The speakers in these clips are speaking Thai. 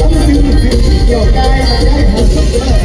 ต้องมีสิ่งเกี่ยวไมาได้หมดเลย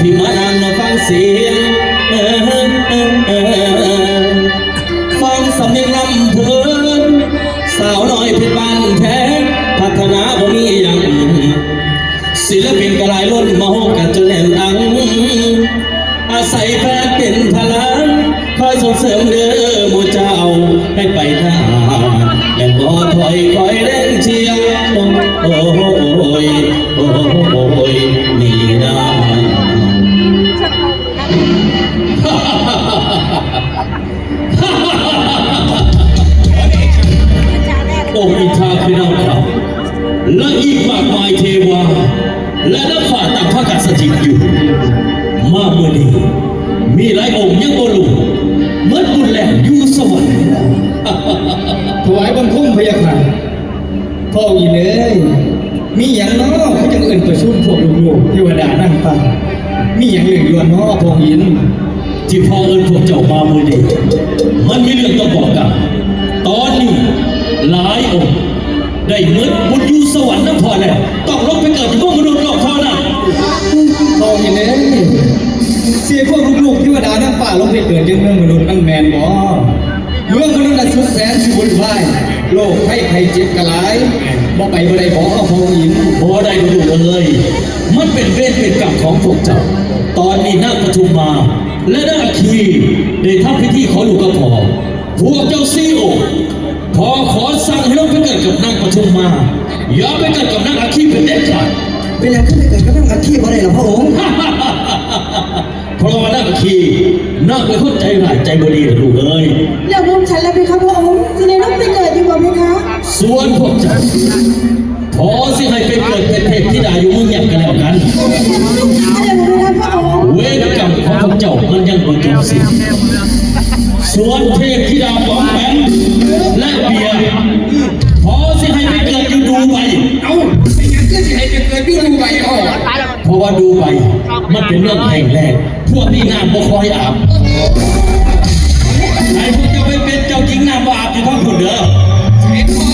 ที่มานานมาฟังเสียงฟังสำเนียงลำเพลินสาวน้อยเพชรบ้านแท้พัฒนาบ่มีอย่างศิลปินก็หลายล้นเมากันจนแน่นอัง อาศัยแฟนเป็นพลังคอยส่งเสริมเด้อมูเจ้าให้ไปหน้าและบ่ถอยคอยเล่นเชียร์โอ้ เทวา และนักฝ่าต่างพากันสถิตอยู่ มาเมื่อนี้มีหลายองค์ยังโอลุเหมือนบุญแหลมอยู่สวรรค์ถวายบังคมพระยาค่ะพ่ออีเลย มีอย่างน้อเขาจังเอื่นประชุมพวกลูกๆเทวดานั่งฟังมีอย่างเหลืออยู่น้อพ่ออิน ที่พ่อเอิญพวกเจ้ามาเมื่อนี้มันมีเรื่องต้องบอกกัน ตอนนี้หลายองค์ได้เหมือนบุญอยู่สวรรค์ นั่นพอแล้วต้องลงไปเกิดที่พวกมนุษย์โลกเท่านั้นพ่ออีเลยเสียพวกลูกๆเทวดานั่งป่าลงไปเกิดยังเมืองมนุษย์นั่นแมนบ่เมืองมนุษย์น่ะสุดแสนสิบุญวายโลกให้ใครเจ็บกระไรบ่ไปบ่ได้บ่เอาพ่ออินพอได้ดูเลย มันเป็นเวรเป็นกรรมของพวกเจ้า ตอนนี้นาคปทุมมา และนาคีได้ทำพิธีขอลูกกระพอพวกเจ้าซีโอ พอขอสั่งให้ลงไปเกิดกับนางปทุมมาอย่าไปเกิดกับนางอาคีเป็นเด็ดขาดเป็นอย่างขึ้นไปเกิดก็ต้องอาชีพอะไรล่ะพระองค์เพราะว่านางอาคีนางเป็นคนใจร้ายใจบดีนะลูกเอ้ยแล้วพวกฉันแล้วไปครับพระองค์จะได้ต้องไปเกิดอยู่บ่ไหมคะส่วนพวกเจ้าพอสิให้ไปเกิดเป็นเทพธิดาอยู่เมืองหยักกันแล้วกันอะไรบ่ไหมครับพระองค์เวรกรรมของพวกเจ้ามันยังบ่จบสิ้นส่วนเทพธิดาปอม ว่าดูไป มันเป็นเรื่องแห่งแรกพวกนี้น้ำบ่คอยอาบไอ้พวกเจ้าไปเป็นเจ้าหญิงน้ำบ่อาบอยู่ทั้งคนเด้อเห็นพอ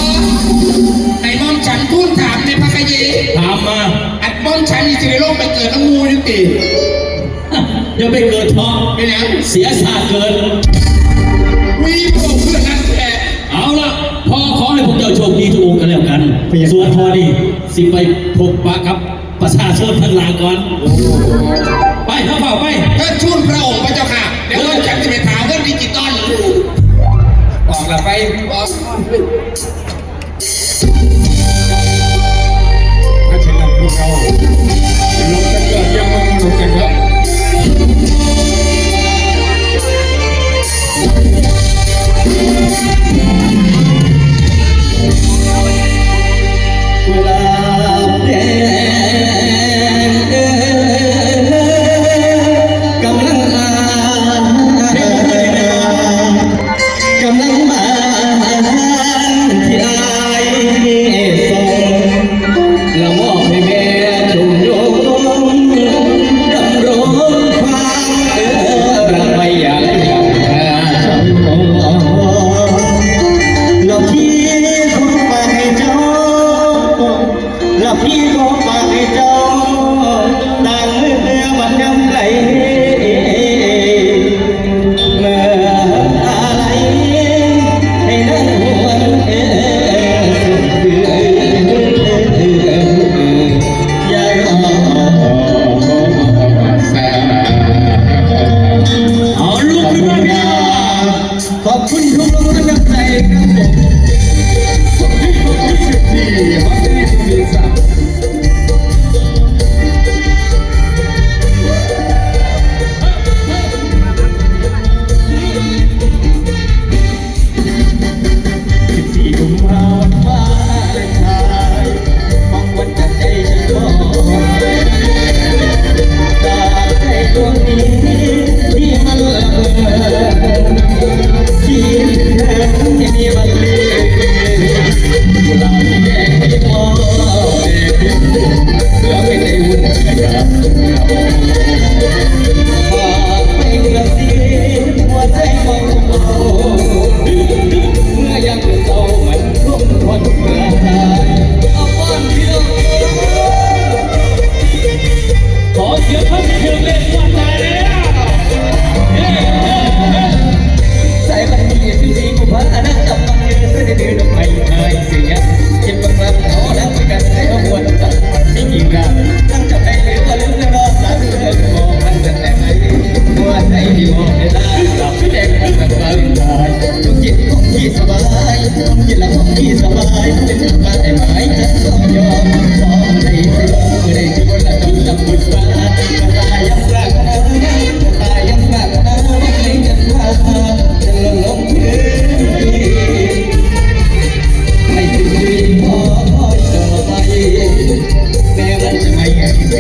ไอ้มอมฉันพูดถามในพระคยีถามมาอัดมอมฉันนี่จะได้โลกไปเกิดน้ำมูนี่ติอย่าไปเกิดท้องเป็นยังเสียชาติเกินวีพวกเพื่อนนักแท้เอาละพ่อขอให้พวกเจ้าโชคดีทุกองค์กันแล้วกันส่วนพ่อนี่สิไปพบปะกับ ประชาชนทั้งหลายก่อน ไปเข้าเฝ้าไปเพื่อชุนพระองค์พระเจ้าค่ะ เดี๋ยวเราฉันจะไปถามเรื่องดิจิตอลออกละไปออก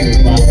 Thank.